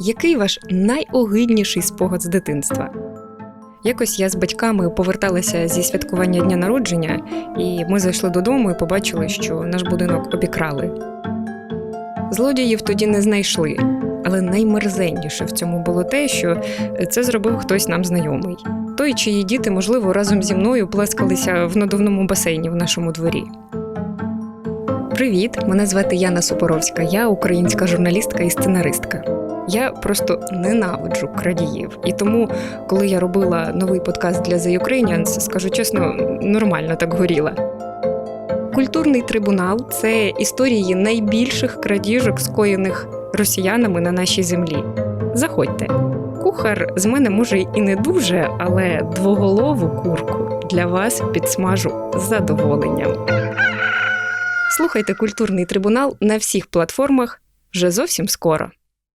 Який ваш найогидніший спогад з дитинства? Якось я з батьками поверталася зі святкування дня народження, і ми зайшли додому і побачили, що наш будинок обікрали. Злодіїв тоді не знайшли, але наймерзенніше в цьому було те, що це зробив хтось нам знайомий. Той, чиї діти, можливо, разом зі мною плескалися в надувному басейні в нашому дворі. Привіт, мене звати Яна Супоровська. Я українська журналістка і сценаристка. Я просто ненавиджу крадіїв. І тому, коли я робила новий подкаст для The Ukrainians, скажу чесно, нормально так горіла. Культурний трибунал це історії найбільших крадіжок, скоєних росіянами на нашій землі. Заходьте. Кухар з мене може і не дуже, але двоголову курку для вас підсмажу з задоволенням. Слухайте культурний трибунал на всіх платформах вже зовсім скоро.